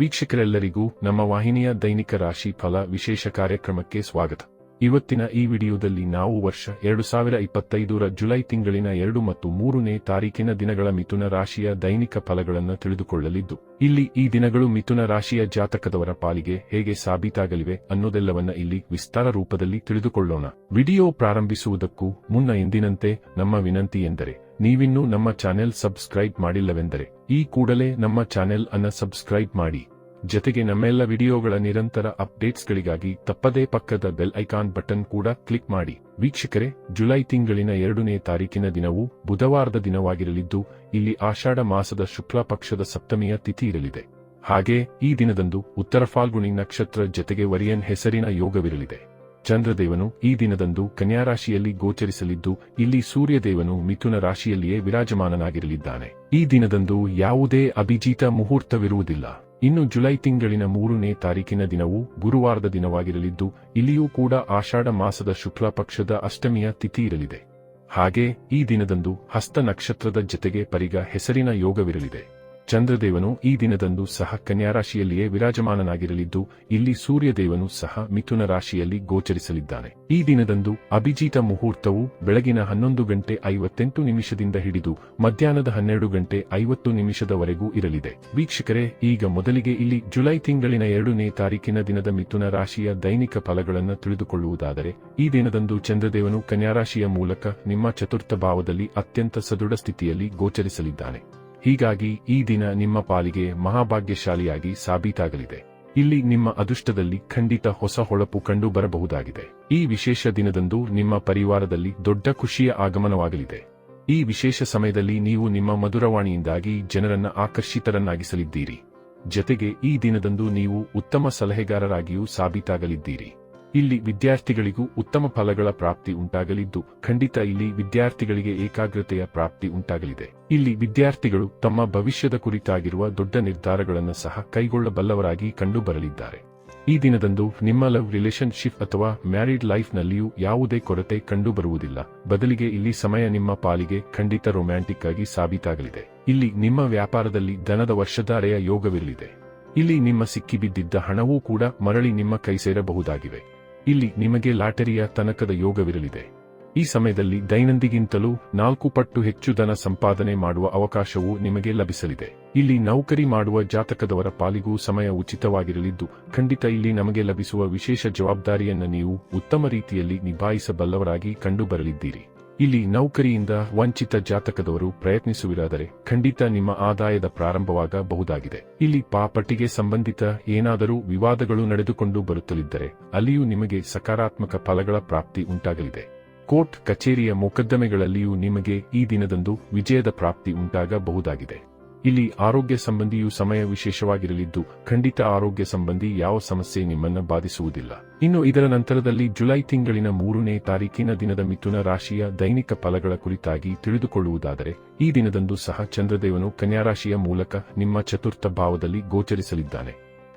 ವೀಕ್ಷಕರೆಲ್ಲರಿಗೂ ನಮ್ಮ ವಾಹಿನಿಯ ದೈನಿಕ ರಾಶಿ ಫಲ ವಿಶೇಷ ಕಾರ್ಯಕ್ರಮಕ್ಕೆ ಸ್ವಾಗತ. ಇವತ್ತಿನ ಈ ವಿಡಿಯೋದಲ್ಲಿ ನಾವು ವರ್ಷ ಎರಡು ಸಾವಿರ ಇಪ್ಪತ್ತೈದರ ಜುಲೈ ತಿಂಗಳಿನ ಎರಡು ಮತ್ತು ಮೂರನೇ ತಾರೀಕಿನ ದಿನಗಳ ಮಿಥುನ ರಾಶಿಯ ದೈನಿಕ ಫಲಗಳನ್ನು ತಿಳಿದುಕೊಳ್ಳಲಿದ್ದು, ಇಲ್ಲಿ ಈ ದಿನಗಳು ಮಿಥುನ ರಾಶಿಯ ಜಾತಕದವರ ಪಾಲಿಗೆ ಹೇಗೆ ಸಾಬೀತಾಗಲಿವೆ ಅನ್ನೋದೆಲ್ಲವನ್ನ ಇಲ್ಲಿ ವಿಸ್ತಾರ ರೂಪದಲ್ಲಿ ತಿಳಿದುಕೊಳ್ಳೋಣ. ವಿಡಿಯೋ ಪ್ರಾರಂಭಿಸುವುದಕ್ಕೂ ಮುನ್ನ ಎಂದಿನಂತೆ ನಮ್ಮ ವಿನಂತಿ ಎಂದರೆ, ನೀವಿನ್ನೂ ನಮ್ಮ ಚಾನೆಲ್ ಸಬ್ಸ್ಕ್ರೈಬ್ ಮಾಡಿಲ್ಲವೆಂದರೆ ಈ ಕೂಡಲೇ ನಮ್ಮ ಚಾನೆಲ್ ಅನ್ನ ಸಬ್ಸ್ಕ್ರೈಬ್ ಮಾಡಿ. ಜತೆಗೆ ನಮ್ಮೆಲ್ಲ ವಿಡಿಯೋಗಳ ನಿರಂತರ ಅಪ್ಡೇಟ್ಸ್ಗಳಿಗಾಗಿ ತಪ್ಪದೇ ಪಕ್ಕದ ಬೆಲ್ ಐಕಾನ್ ಬಟನ್ ಕೂಡ ಕ್ಲಿಕ್ ಮಾಡಿ. ವೀಕ್ಷಕರೇ, ಜುಲೈ ತಿಂಗಳಿನ ಎರಡನೇ ತಾರೀಕಿನ ದಿನವು ಬುಧವಾರದ ದಿನವಾಗಿರಲಿದ್ದು, ಇಲ್ಲಿ ಆಷಾಢ ಮಾಸದ ಶುಕ್ಲ ಪಕ್ಷದ ಸಪ್ತಮಿಯ ತಿಥಿ ಇರಲಿದೆ. ಹಾಗೆ ಈ ದಿನದಂದು ಉತ್ತರ ಫಾಲ್ಗುಣಿ ನಕ್ಷತ್ರ ಜತೆಗೆ ವರಿಯನ್ ಹೆಸರಿನ ಯೋಗವಿರಲಿದೆ. ಚಂದ್ರದೇವನು ಈ ದಿನದಂದು ಕನ್ಯಾ ರಾಶಿಯಲ್ಲಿ ಗೋಚರಿಸಲಿದ್ದು, ಇಲ್ಲಿ ಸೂರ್ಯದೇವನು ಮಿಥುನ ರಾಶಿಯಲ್ಲಿಯೇ ವಿರಾಜಮಾನನಾಗಿರಲಿದ್ದಾನೆ. ಈ ದಿನದಂದು ಯಾವುದೇ ಅಭಿಜಿತ ಮುಹೂರ್ತವಿರುವುದಿಲ್ಲ. ಇನ್ನು ಜುಲೈ ತಿಂಗಳಿನ ಮೂರನೇ ತಾರೀಕಿನ ದಿನವು ಗುರುವಾರದ ದಿನವಾಗಿರಲಿದ್ದು, ಇಲ್ಲಿಯೂ ಕೂಡ ಆಷಾಢ ಮಾಸದ ಶುಕ್ಲ ಪಕ್ಷದ ಅಷ್ಟಮಿಯ ತಿಥಿ ಇರಲಿದೆ. ಹಾಗೆ ಈ ದಿನದಂದು ಹಸ್ತ ನಕ್ಷತ್ರದ ಜತೆಗೆ ಪರಿಗ ಹೆಸರಿನ ಯೋಗವಿರಲಿದೆ. ಚಂದ್ರದೇವನು ಈ ದಿನದಂದು ಸಹ ಕನ್ಯಾ ರಾಶಿಯಲ್ಲಿಯೇ ವಿರಾಜಮಾನನಾಗಿರಲಿದ್ದು, ಇಲ್ಲಿ ಸೂರ್ಯದೇವನು ಸಹ ಮಿಥುನ ರಾಶಿಯಲ್ಲಿ ಗೋಚರಿಸಲಿದ್ದಾನೆ. ಈ ದಿನದಂದು ಅಭಿಜಿತ ಮುಹೂರ್ತವು ಬೆಳಗಿನ ಹನ್ನೊಂದು ಗಂಟೆ ಐವತ್ತೆಂಟು ನಿಮಿಷದಿಂದ ಹಿಡಿದು, ಮಧ್ಯಾಹ್ನದ ಹನ್ನೆರಡು ಗಂಟೆ ಐವತ್ತು ನಿಮಿಷದವರೆಗೂ ಇರಲಿದೆ. ವೀಕ್ಷಕರೇ, ಈಗ ಮೊದಲಿಗೆ ಇಲ್ಲಿ ಜುಲೈ ತಿಂಗಳಿನ ಎರಡನೇ ತಾರೀಕಿನ ದಿನದ ಮಿಥುನ ರಾಶಿಯ ದೈನಿಕ ಫಲಗಳನ್ನು ತಿಳಿದುಕೊಳ್ಳುವುದಾದರೆ, ಈ ದಿನದಂದು ಚಂದ್ರದೇವನು ಕನ್ಯಾರಾಶಿಯ ಮೂಲಕ ನಿಮ್ಮ ಚತುರ್ಥ ಭಾವದಲ್ಲಿ ಅತ್ಯಂತ ಸದೃಢ ಸ್ಥಿತಿಯಲ್ಲಿ ಗೋಚರಿಸಲಿದ್ದಾನೆ. ಹೀಗಾಗಿ ಈ ದಿನ ನಿಮ್ಮ ಪಾಲಿಗೆ ಮಹಾಭಾಗ್ಯಶಾಲಿಯಾಗಿ ಸಾಬೀತಾಗಲಿದೆ. ಇಲ್ಲಿ ನಿಮ್ಮ ಅದೃಷ್ಟದಲ್ಲಿ ಖಂಡಿತ ಹೊಸ ಹೊಳಪು ಕಂಡು ಬರಬಹುದಾಗಿದೆ. ಈ ವಿಶೇಷ ದಿನದಂದು ನಿಮ್ಮ ಪರಿವಾರದಲ್ಲಿ ದೊಡ್ಡ ಖುಷಿಯ ಆಗಮನವಾಗಲಿದೆ. ಈ ವಿಶೇಷ ಸಮಯದಲ್ಲಿ ನೀವು ನಿಮ್ಮ ಮಧುರವಾಣಿಯಿಂದಾಗಿ ಜನರನ್ನ ಆಕರ್ಷಿತರನ್ನಾಗಿಸಲಿದ್ದೀರಿ. ಜತೆಗೆ ಈ ದಿನದಂದು ನೀವು ಉತ್ತಮ ಸಲಹೆಗಾರರಾಗಿಯೂ ಸಾಬೀತಾಗಲಿದ್ದೀರಿ. ಇಲ್ಲಿ ವಿದ್ಯಾರ್ಥಿಗಳಿಗೂ ಉತ್ತಮ ಫಲಗಳ ಪ್ರಾಪ್ತಿ ಉಂಟಾಗಲಿದ್ದು, ಖಂಡಿತ ಇಲ್ಲಿ ವಿದ್ಯಾರ್ಥಿಗಳಿಗೆ ಏಕಾಗ್ರತೆಯ ಪ್ರಾಪ್ತಿ ಉಂಟಾಗಲಿದೆ. ಇಲ್ಲಿ ವಿದ್ಯಾರ್ಥಿಗಳು ತಮ್ಮ ಭವಿಷ್ಯದ ಕುರಿತಾಗಿರುವ ದೊಡ್ಡ ನಿರ್ಧಾರಗಳನ್ನು ಸಹ ಕೈಗೊಳ್ಳಬಲ್ಲವರಾಗಿ ಕಂಡುಬರಲಿದ್ದಾರೆ. ಈ ದಿನದಂದು ನಿಮ್ಮ ಲವ್ ರಿಲೇಶನ್ಶಿಪ್ ಅಥವಾ ಮ್ಯಾರಿಡ್ ಲೈಫ್ನಲ್ಲಿಯೂ ಯಾವುದೇ ಕೊರತೆ ಕಂಡುಬರುವುದಿಲ್ಲ. ಬದಲಿಗೆ ಇಲ್ಲಿ ಸಮಯ ನಿಮ್ಮ ಪಾಲಿಗೆ ಖಂಡಿತ ರೊಮ್ಯಾಂಟಿಕ್ ಆಗಿ ಸಾಬೀತಾಗಲಿದೆ. ಇಲ್ಲಿ ನಿಮ್ಮ ವ್ಯಾಪಾರದಲ್ಲಿ ದನದ ವರ್ಷಧಾರೆಯ ಯೋಗವಿರಲಿದೆ. ಇಲ್ಲಿ ನಿಮ್ಮ ಸಿಕ್ಕಿಬಿದ್ದಿದ್ದ ಹಣವೂ ಕೂಡ ಮರಳಿ ನಿಮ್ಮ ಕೈ ಸೇರಬಹುದಾಗಿವೆ ಇಲ್ಲಿ ನಿಮಗೆ ಲಾಟರಿಯ ತನಕದ ಯೋಗವಿರಲಿದೆ. ಈ ಸಮಯದಲ್ಲಿ ದೈನಂದಿಗಿಂತಲೂ ನಾಲ್ಕು ಪಟ್ಟು ಹೆಚ್ಚು ಧನ ಸಂಪಾದನೆ ಮಾಡುವ ಅವಕಾಶವು ನಿಮಗೆ ಲಭಿಸಲಿದೆ. ಇಲ್ಲಿ ನೌಕರಿ ಮಾಡುವ ಜಾತಕದವರ ಪಾಲಿಗೂ ಸಮಯ ಉಚಿತವಾಗಿರಲಿದ್ದು, ಖಂಡಿತ ಇಲ್ಲಿ ನಮಗೆ ಲಭಿಸುವ ವಿಶೇಷ ಜವಾಬ್ದಾರಿಯನ್ನು ನೀವು ಉತ್ತಮ ರೀತಿಯಲ್ಲಿ ನಿಭಾಯಿಸಬಲ್ಲವರಾಗಿ ಕಂಡುಬರಲಿದ್ದೀರಿ. ಇಲ್ಲಿ ನೌಕರಿಯಿಂದ ವಂಚಿತ ಜಾತಕದವರು ಪ್ರಯತ್ನಿಸುವಿರಾದರೆ ಖಂಡಿತ ನಿಮ್ಮ ಆದಾಯದ ಪ್ರಾರಂಭವಾಗಬಹುದಾಗಿದೆ. ಇಲ್ಲಿ ಪಾಪಟ್ಟಿಗೆ ಸಂಬಂಧಿತ ಏನಾದರೂ ವಿವಾದಗಳು ನಡೆದುಕೊಂಡು ಬರುತ್ತಲಿದ್ದರೆ ಅಲ್ಲಿಯೂ ನಿಮಗೆ ಸಕಾರಾತ್ಮಕ ಫಲಗಳ ಪ್ರಾಪ್ತಿ ಉಂಟಾಗಲಿದೆ. ಕೋರ್ಟ್, ಕಚೇರಿಯ ಮೊಕದ್ದಮೆಗಳಲ್ಲಿಯೂ ನಿಮಗೆ ಈ ದಿನದಂದು ವಿಜಯದ ಪ್ರಾಪ್ತಿ ಉಂಟಾಗಬಹುದಾಗಿದೆ. ಇಲ್ಲಿ ಆರೋಗ್ಯ ಸಂಬಂಧಿಯು ಸಮಯ ವಿಶೇಷವಾಗಿರಲಿದ್ದು, ಖಂಡಿತ ಆರೋಗ್ಯ ಸಂಬಂಧಿ ಯಾವ ಸಮಸ್ಯೆ ನಿಮ್ಮನ್ನು ಬಾಧಿಸುವುದಿಲ್ಲ. ಇನ್ನು ಇದರ ನಂತರದಲ್ಲಿ ಜುಲೈ ತಿಂಗಳಿನ ಮೂರನೇ ತಾರೀಕಿನ ದಿನದ ಮಿಥುನ ರಾಶಿಯ ದೈನಿಕ ಫಲಗಳ ಕುರಿತಾಗಿ ತಿಳಿದುಕೊಳ್ಳುವುದಾದರೆ, ಈ ದಿನದಂದು ಸಹ ಚಂದ್ರದೇವನು ಕನ್ಯಾರಾಶಿಯ ಮೂಲಕ ನಿಮ್ಮ ಚತುರ್ಥ ಭಾವದಲ್ಲಿ ಗೋಚರಿಸಲಿದ್ದಾನೆ.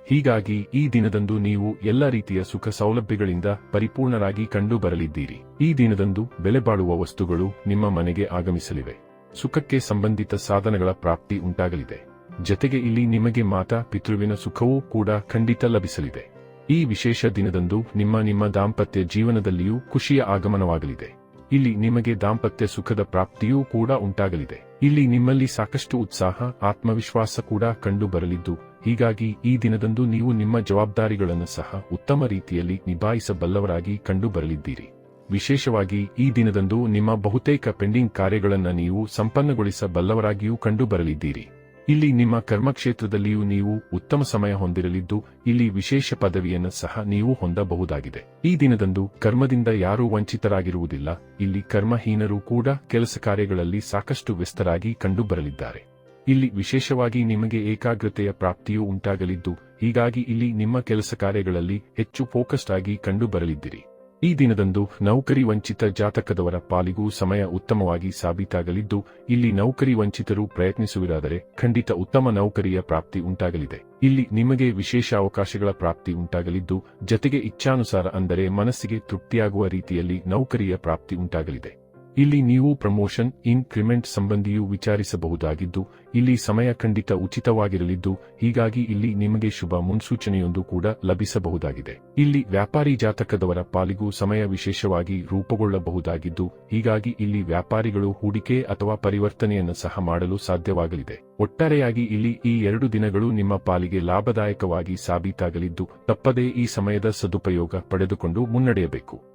ಹೀಗಾಗಿ ಈ ದಿನದಂದು ನೀವು ಎಲ್ಲ ರೀತಿಯ ಸುಖ ಸೌಲಭ್ಯಗಳಿಂದ ಪರಿಪೂರ್ಣರಾಗಿ ಕಂಡುಬರಲಿದ್ದೀರಿ. ಈ ದಿನದಂದು ಬೆಲೆಬಾಳುವ ವಸ್ತುಗಳು ನಿಮ್ಮ ಮನೆಗೆ ಆಗಮಿಸಲಿವೆ. ಸುಖಕ್ಕೆ ಸಂಬಂಧಿತ ಸಾಧನಗಳ ಪ್ರಾಪ್ತಿ ಉಂಟಾಗಲಿದೆ. ಜತೆಗೆ ಇಲ್ಲಿ ನಿಮಗೆ ಮಾತಾ ಪಿತೃವಿನ ಸುಖವೂ ಕೂಡ ಖಂಡಿತ ಲಭಿಸಲಿದೆ. ಈ ವಿಶೇಷ ದಿನದಂದು ನಿಮ್ಮ ನಿಮ್ಮ ದಾಂಪತ್ಯ ಜೀವನದಲ್ಲಿಯೂ ಖುಷಿಯ ಆಗಮನವಾಗಲಿದೆ. ಇಲ್ಲಿ ನಿಮಗೆ ದಾಂಪತ್ಯ ಸುಖದ ಪ್ರಾಪ್ತಿಯೂ ಕೂಡ ಉಂಟಾಗಲಿದೆ. ಇಲ್ಲಿ ನಿಮ್ಮಲ್ಲಿ ಸಾಕಷ್ಟು ಉತ್ಸಾಹ, ಆತ್ಮವಿಶ್ವಾಸ ಕೂಡ ಕಂಡು ಬರಲಿದ್ದು, ಹೀಗಾಗಿ ಈ ದಿನದಂದು ನೀವು ನಿಮ್ಮ ಜವಾಬ್ದಾರಿಗಳನ್ನು ಸಹ ಉತ್ತಮ ರೀತಿಯಲ್ಲಿ ನಿಭಾಯಿಸಬಲ್ಲವರಾಗಿ ಕಂಡು ಬರಲಿದ್ದೀರಿ. ವಿಶೇಷವಾಗಿ ಈ ದಿನದಂದು ನಿಮ್ಮ ಬಹುತೇಕ ಪೆಂಡಿಂಗ್ ಕಾರ್ಯಗಳನ್ನು ನೀವು ಸಂಪನ್ನಗೊಳಿಸಬಲ್ಲವರಾಗಿಯೂ ಕಂಡುಬರಲಿದ್ದೀರಿ. ಇಲ್ಲಿ ನಿಮ್ಮ ಕರ್ಮಕ್ಷೇತ್ರದಲ್ಲಿಯೂ ನೀವು ಉತ್ತಮ ಸಮಯ ಹೊಂದಿರಲಿದ್ದು, ಇಲ್ಲಿ ವಿಶೇಷ ಪದವಿಯನ್ನು ಸಹ ನೀವು ಹೊಂದಬಹುದಾಗಿದೆ. ಈ ದಿನದಂದು ಕರ್ಮದಿಂದ ಯಾರೂ ವಂಚಿತರಾಗಿರುವುದಿಲ್ಲ. ಇಲ್ಲಿ ಕರ್ಮಹೀನರು ಕೂಡ ಕೆಲಸ ಕಾರ್ಯಗಳಲ್ಲಿ ಸಾಕಷ್ಟು ವ್ಯಸ್ತರಾಗಿ ಕಂಡುಬರಲಿದ್ದಾರೆ. ಇಲ್ಲಿ ವಿಶೇಷವಾಗಿ ನಿಮಗೆ ಏಕಾಗ್ರತೆಯ ಪ್ರಾಪ್ತಿಯೂ ಉಂಟಾಗಲಿದ್ದು, ಹೀಗಾಗಿ ಇಲ್ಲಿ ನಿಮ್ಮ ಕೆಲಸ ಕಾರ್ಯಗಳಲ್ಲಿ ಹೆಚ್ಚು ಫೋಕಸ್ಡ್ ಆಗಿ ಕಂಡುಬರಲಿದ್ದೀರಿ. ಈ ದಿನದಂದು ನೌಕರಿ ವಂಚಿತ ಜಾತಕದವರ ಪಾಲಿಗೂ ಸಮಯ ಉತ್ತಮವಾಗಿ ಸಾಬೀತಾಗಲಿದ್ದು, ಇಲ್ಲಿ ನೌಕರಿ ವಂಚಿತರು ಪ್ರಯತ್ನಿಸುವುದಾದರೆ ಖಂಡಿತ ಉತ್ತಮ ನೌಕರಿಯ ಪ್ರಾಪ್ತಿ ಉಂಟಾಗಲಿದೆ. ಇಲ್ಲಿ ನಿಮಗೆ ವಿಶೇಷ ಅವಕಾಶಗಳ ಪ್ರಾಪ್ತಿ ಉಂಟಾಗಲಿದ್ದು, ಜತೆಗೆ ಇಚ್ಛಾನುಸಾರ ಅಂದರೆ ಮನಸ್ಸಿಗೆ ತೃಪ್ತಿಯಾಗುವ ರೀತಿಯಲ್ಲಿ ನೌಕರಿಯ ಪ್ರಾಪ್ತಿ ಉಂಟಾಗಲಿದೆ. ಇಲ್ಲಿ ನೀವು ಪ್ರಮೋಷನ್, ಇನ್ಕ್ರಿಮೆಂಟ್ ಸಂಬಂಧಿಯೂ ವಿಚಾರಿಸಬಹುದಾಗಿದ್ದು, ಇಲ್ಲಿ ಸಮಯ ಖಂಡಿತ ಉಚಿತವಾಗಿರಲಿದ್ದು, ಹೀಗಾಗಿ ಇಲ್ಲಿ ನಿಮಗೆ ಶುಭ ಮುನ್ಸೂಚನೆಯೊಂದು ಕೂಡ ಲಭಿಸಬಹುದಾಗಿದೆ. ಇಲ್ಲಿ ವ್ಯಾಪಾರಿ ಜಾತಕದವರ ಪಾಲಿಗೂ ಸಮಯ ವಿಶೇಷವಾಗಿ ರೂಪುಗೊಳ್ಳಬಹುದಾಗಿದ್ದು, ಹೀಗಾಗಿ ಇಲ್ಲಿ ವ್ಯಾಪಾರಿಗಳು ಹೂಡಿಕೆ ಅಥವಾ ಪರಿವರ್ತನೆಯನ್ನು ಸಹ ಮಾಡಲು ಸಾಧ್ಯವಾಗಲಿದೆ. ಒಟ್ಟಾರೆಯಾಗಿ ಇಲ್ಲಿ ಈ ಎರಡು ದಿನಗಳು ನಿಮ್ಮ ಪಾಲಿಗೆ ಲಾಭದಾಯಕವಾಗಿ ಸಾಬೀತಾಗಲಿದ್ದು, ತಪ್ಪದೇ ಈ ಸಮಯದ ಸದುಪಯೋಗ ಪಡೆದುಕೊಂಡು ಮುನ್ನಡೆಯಬೇಕು.